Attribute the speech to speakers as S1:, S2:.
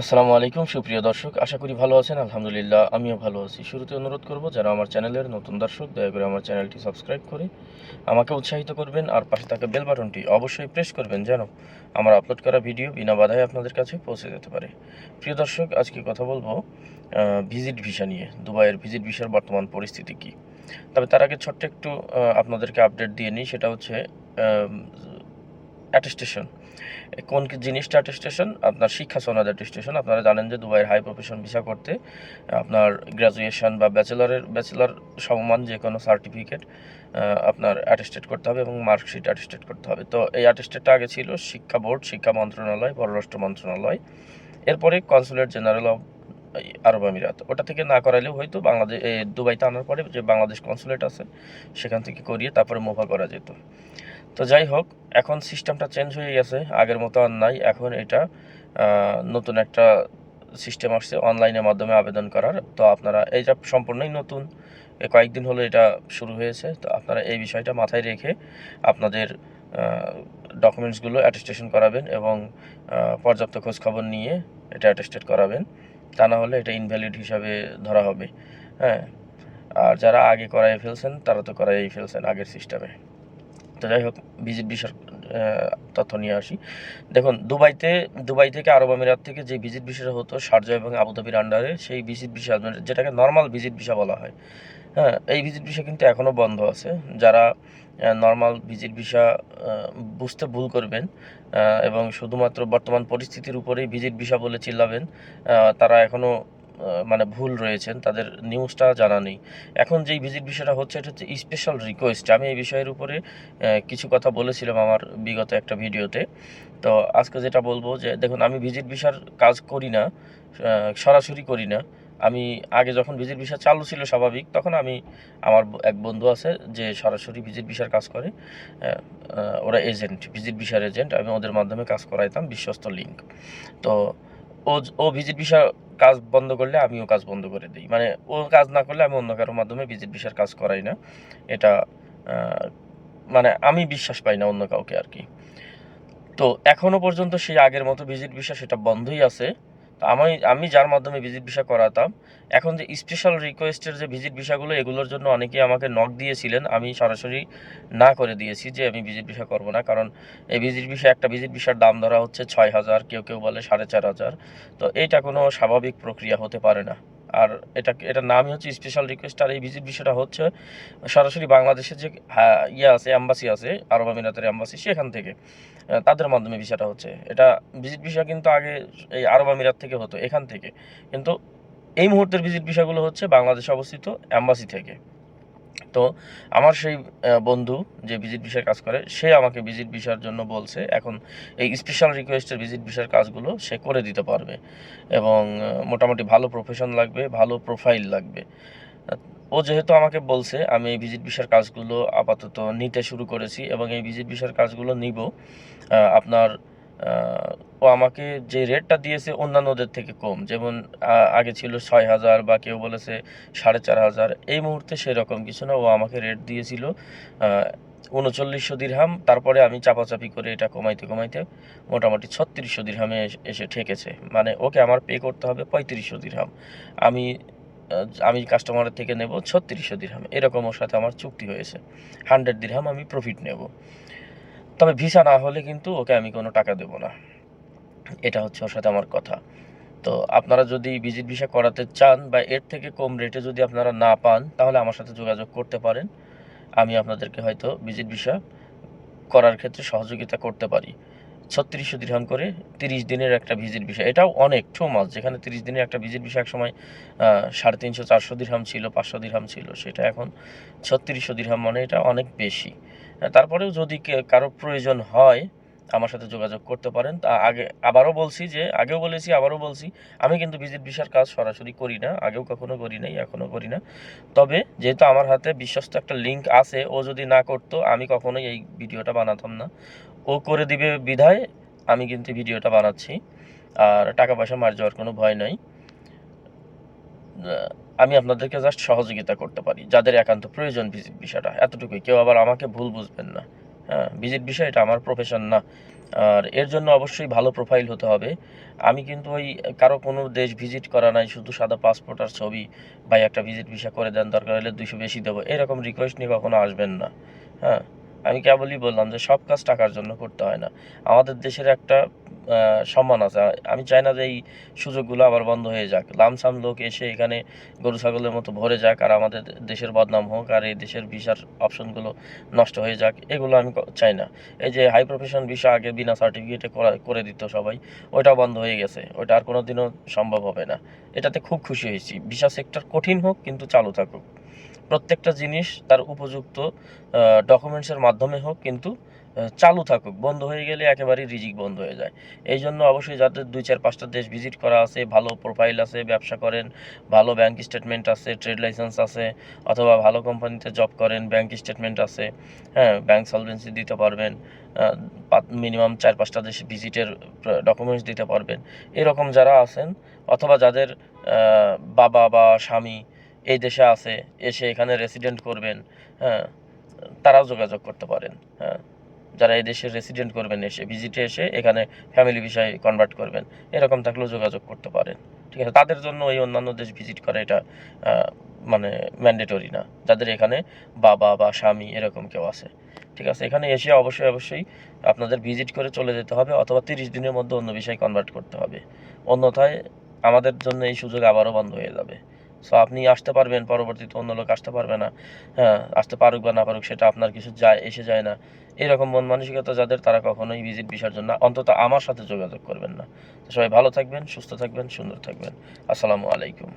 S1: আসসালামু আলাইকুম, সুপ্রিয় দর্শক। আশা করি ভালো আছেন, আলহামদুলিল্লাহ, আমিও ভালো আছি। শুরুতে অনুরোধ করব, যারা আমার চ্যানেলের নতুন দর্শক, দয়া করে আমার চ্যানেলটি সাবস্ক্রাইব করে আমাকে উৎসাহিত করবেন আর পাশে থাকা বেল বাটনটি অবশ্যই প্রেস করবেন যেন আমার আপলোড করা ভিডিও বিনা বাধায় আপনাদের কাছে পৌঁছে যেতে পারে। প্রিয় দর্শক, আজকে কথা বলব ভিজিট ভিসা নিয়ে, দুবাইয়ের ভিজিট ভিসার বর্তমান পরিস্থিতি কী? তবে তার আগে ছোট্ট একটু আপনাদেরকে আপডেট দিয়ে নিই, সেটা হচ্ছে অ্যাটেস্টেশন কোন জিনিসটা অ্যাটেস্টেশন আপনার শিক্ষা সনদ অ্যাটেস্টেশন আপনারা জানেন যে দুবাইয়ের হাই প্রফেশন ভিসা করতে, আপনার গ্র্যাজুয়েশন বা ব্যাচেলরের ব্যাচেলর সমমান যে কোনো সার্টিফিকেট আপনার অ্যাটেস্টেড করতে হবে এবং মার্কশিট অ্যাটেস্টেড করতে হবে। তো এই অ্যাটেস্টেডটা আগে ছিল শিক্ষা বোর্ড, শিক্ষা মন্ত্রণালয়, পররাষ্ট্র মন্ত্রণালয়। এরপরে কনসুলেট জেনারেল অফ আরব আমিরাত। ওটা থেকে না করাইলেও হয়তো বাংলাদেশ দুবাইতে আনার পরে যে বাংলাদেশ কনসুলেট আছে, সেখান থেকে করিয়ে তারপরে মোভা করা যেত। তো যাই হোক, এখন সিস্টেমটা চেঞ্জ হয়ে গেছে। আগের মতো আর নাই। এখন এটা নতুন একটা সিস্টেম আসছে অনলাইনের মাধ্যমে আবেদন করার। তো আপনারা এইটা সম্পূর্ণই নতুন কয়েকদিন হলো এটা শুরু হয়েছে। তো আপনারা এই বিষয়টা মাথায় রেখে আপনাদের ডকুমেন্টসগুলো অ্যাটেস্টেশন করাবেন এবং পর্যাপ্ত খোঁজ খবর নিয়ে এটা অ্যাটেস্টেড করাবেন। তা না হলে এটা ইনভ্যালিড হিসাবে ধরা হবে। হ্যাঁ? আর যারা আগে করাই ফেলছেন, তারা তো করাই ফেলছেন আগের সিস্টেমে তো যাই হোক ভিজিট ভিসার তথ্য নিয়ে আসি। দেখুন, দুবাইতে, দুবাই থেকে আরব আমিরাত থেকে যে ভিজিট ভিসা হতো, শারজা এবং আবুধাবির আন্ডারে সেই ভিজিট ভিসা মানে যেটাকে নর্মাল ভিজিট ভিসা বলা হয়। হ্যাঁ এই ভিজিট ভিসা কিন্তু এখনও বন্ধ আছে। যারা নর্মাল ভিজিট ভিসা বুঝতে ভুল করবেন এবং শুধুমাত্র বর্তমান পরিস্থিতির উপরেই ভিজিট ভিসা বলে চিল্লাবেন তারা এখনও মানে ভুল রয়েছেন, তাদের নিউজটা জানা নেই। এখন যেই ভিজিট বিষয়টা হচ্ছে, এটা হচ্ছে স্পেশাল রিকোয়েস্ট আমি এই বিষয়ের উপরে কিছু কথা বলেছিলাম আমার বিগত একটা ভিডিওতে। তো আজকে যেটা বলব যে, দেখুন, আমি ভিজিট ভিসার কাজ করি না সরাসরি করি না। আমি আগে যখন ভিজিট ভিসা চালু ছিল স্বাভাবিক, তখন আমি আমার এক বন্ধু আছে যে সরাসরি ভিজিট ভিসার কাজ করে। ওরা এজেন্ট ভিজিট ভিসার এজেন্ট আমি ওদের মাধ্যমে কাজ করাইতাম, বিশ্বস্ত লিঙ্ক তো ও ও ভিজিট ভিসার কাজ বন্ধ করলে আমিও কাজ বন্ধ করে দিই। মানে ও কাজ না করলে আমি অন্য কারোর মাধ্যমে ভিজিট ভিসার কাজ করাই না। এটা মানে আমি বিশ্বাস পাই না অন্য কাউকে আর কি। তো এখনও পর্যন্ত সেই আগের মতো ভিজিট ভিসা সেটা বন্ধই আছে। আমি আমি যার মাধ্যমে ভিজিট ভিসা করাতাম, এখন যে স্পেশাল রিকোয়েস্টের যে ভিজিট ভিসাগুলো এগুলোর জন্য অনেকেই আমাকে নক দিয়েছিলেন। আমি সরাসরি না করে দিয়েছি যে আমি ভিজিট ভিসা করব না, কারণ এই ভিজিট ভিসা একটা ভিজিট ভিসার দাম ধরা হচ্ছে ছয় হাজার, কেউ কেউ বলে সাড়ে চার হাজার। তো এটা কোনো স্বাভাবিক প্রক্রিয়া হতে পারে না। আর এটা এটার নামই হচ্ছে স্পেশাল রিকোয়েস্ট আর এই ভিজিট বিষয়টা হচ্ছে সরাসরি বাংলাদেশের যে হ্যাঁ, ইয়ে আছে অ্যাম্বাসি আছে আরব আমিরাতের অ্যাম্বাসি সেখান থেকে। তাদের মাধ্যমে বিষয়টা হচ্ছে। এটা ভিজিট বিষয় কিন্তু আগে এই আরব আমিরাত থেকে হতো এখান থেকে। কিন্তু এই মুহূর্তের ভিজিট বিষয়গুলো হচ্ছে বাংলাদেশে অবস্থিত অ্যাম্বাসি থেকে। তো আমার সেই বন্ধু যে ভিজিট ভিসার কাজ করে, সে আমাকে ভিজিট ভিসার জন্য বলছে, এখন এই স্পেশাল রিকোয়েস্টের ভিজিট ভিসার কাজগুলো সে করে দিতে পারবে এবং মোটামুটি ভালো প্রফেশন লাগবে, ভালো প্রোফাইল লাগবে। ও যেহেতু আমাকে বলছে, আমি এই ভিজিট ভিসার কাজগুলো আপাতত নিতে শুরু করেছি এবং এই ভিজিট ভিসার কাজগুলো নিব আপনার ও আমাকে যে রেটটা দিয়েছে অন্যান্যদের থেকে কম। যেমন আগে ছিল ছয় হাজার বা কেউ বলেছে সাড়ে চার হাজার। এই মুহূর্তে সেরকম কিছু না। ও আমাকে রেট দিয়েছিল উনচল্লিশশো দিরহাম তারপরে আমি চাপাচাপি করে এটা কমাইতে কমাইতে মোটামুটি ছত্রিশশো দিরহামে এসে- ঠেকেছে। মানে ওকে আমার পে করতে হবে পঁয়ত্রিশশো দিরহাম আমি আমি কাস্টমারের থেকে নেব ছত্রিশশো দিরহাম এরকম ওর সাথে আমার চুক্তি হয়েছে। হান্ড্রেড দিরহাম আমি প্রফিট নেব। তবে ভিসা না হলে কিন্তু ওকে আমি কোনো টাকা দেবো না। এটা হচ্ছে ওর সাথে আমার কথা। তো আপনারা যদি ভিজিট ভিসা করাতে চান বা এর থেকে কম রেটে যদি আপনারা না পান, তাহলে আমার সাথে যোগাযোগ করতে পারেন। আমি আপনাদেরকে হয়তো ভিজিট ভিসা করার ক্ষেত্রে সহযোগিতা করতে পারি। ছত্রিশশো দিরহাম করে তিরিশ দিনের একটা ভিজিট ভিসা এটাও অনেক টু মাস যেখানে তিরিশ দিনের একটা ভিজিট ভিসা এক সময় সাড়ে তিনশো, চারশো দিরহাম ছিল, পাঁচশো দিরহাম ছিল। সেটা এখন ছত্রিশশো দিরহাম মানে এটা অনেক বেশি। তারপরেও যদি কারও প্রয়োজন হয়, আমার সাথে যোগাযোগ করতে পারেন। তা আগে আবারও বলছি যে, আগেও বলেছি, আবারও বলছি, আমি কিন্তু ভিজিট ভিসার কাজ সরাসরি করি না। আগেও কখনো করি নাই, এখনও করি না। তবে যেহেতু আমার হাতে বিশ্বস্ত একটা লিঙ্ক আছে, ও যদি না করতো, আমি কখনোই এই ভিডিওটা বানাতাম না। ও করে দিবে বিধায়, আমি কিন্তু ভিডিওটা বানাচ্ছি। আর টাকা পয়সা মার যাওয়ার কোনো ভয় নাই। আমি আপনাদেরকে জাস্ট সহযোগিতা করতে পারি। যাদের একান্ত প্রয়োজন ভিজিট বিষয়টা। এতটুকুই। কেউ আবার আমাকে ভুল বুঝবেন না। হ্যাঁ ভিজিট বিষয় এটা আমার প্রফেশন না। আর এর জন্য অবশ্যই ভালো প্রোফাইল হতে হবে। আমি কিন্তু ওই কারও কোনো দেশ ভিজিট করা নাই, শুধু সাদা পাসপোর্ট আর ছবি বা একটা ভিজিট ভিসা করে দেন, দরকার হলে দুইশো বেশি দেবো। এরকম রিকোয়েস্ট নিয়ে কখনো আসবেন না। হ্যাঁ আমি কেবলই বললাম যে সব কাজ টাকার জন্য করতে হয় না। আমাদের দেশের একটা সম্মান আছে। আমি চাই না যে এই সুযোগগুলো আবার বন্ধ হয়ে যাক। লামসাম লোক এসে এখানে গরু ছাগলের মতো ভরে যাক আর আমাদের দেশের বদনাম হোক আর এই দেশের ভিসার অপশনগুলো নষ্ট হয়ে যাক, এগুলো আমি চাই না। এই যে হাই প্রফেশন ভিসা আগে বিনা সার্টিফিকেটে করে দিত সবাই, ওইটাও বন্ধ হয়ে গেছে। ওইটা আর কোনোদিনও সম্ভব হবে না। এটাতে খুব খুশি হয়েছি। ভিসা সেক্টর কঠিন হোক কিন্তু চালু থাকুক। প্রত্যেকটা জিনিস তার উপযুক্ত ডকুমেন্টসের মাধ্যমে হোক কিন্তু চালু থাকুক, বন্ধ হয়ে গেলে একেবারেই রিজিক বন্ধ হয়ে যায়। এই জন্য অবশ্যই যাদের দুই চার পাঁচটা দেশ ভিজিট করা আছে, ভালো প্রোফাইল আছে, ব্যবসা করেন, ভালো ব্যাংক স্টেটমেন্ট আছে ট্রেড লাইসেন্স আছে, অথবা ভালো কোম্পানিতে জব করেন ব্যাংক স্টেটমেন্ট আছে হ্যাঁ ব্যাংক সলভেন্সি দিতে পারবেন মিনিমাম চার পাঁচটা দেশে ভিজিটের ডকুমেন্টস দিতে পারবেন। এরকম যারা আছেন, অথবা যাদের বাবা বা স্বামী এই দেশে আছে, এসে এখানে রেসিডেন্ট করবেন হ্যাঁ তারাও যোগাযোগ করতে পারেন হ্যাঁ। যারা এই দেশে রেসিডেন্ট করবেন এসে ভিজিটে এসে এখানে ফ্যামিলি বিষয়ে কনভার্ট করবেন, এরকম থাকলেও যোগাযোগ করতে পারেন। ঠিক আছে? তাদের জন্য ওই অন্যান্য দেশ ভিজিট করা এটা মানে ম্যান্ডেটরি না। যাদের এখানে বাবা বা স্বামী এরকম কেউ আছে। ঠিক আছে? এখানে এসে অবশ্যই অবশ্যই আপনাদের ভিজিট করে চলে যেতে হবে অথবা তিরিশ দিনের মধ্যে অন্য বিষয়ে কনভার্ট করতে হবে। অন্যথায় আমাদের জন্য এই সুযোগ আবারও বন্ধ হয়ে যাবে। সো আপনি আসতে পারবেন, পরবর্তীতে অন্য লোক আসতে পারবে না। হ্যাঁ আসতে পারুক বা না পারুক, সেটা আপনার কিছু যায়, এসে যায় না। এরকম মন মানসিকতা যাদের, তারা কখনোই ভিজিট ভিসার জন্য অন্তত আমার সাথে যোগাযোগ করবেন না। সবাই ভালো থাকবেন, সুস্থ থাকবেন, সুন্দর থাকবেন। আসসালামু আলাইকুম।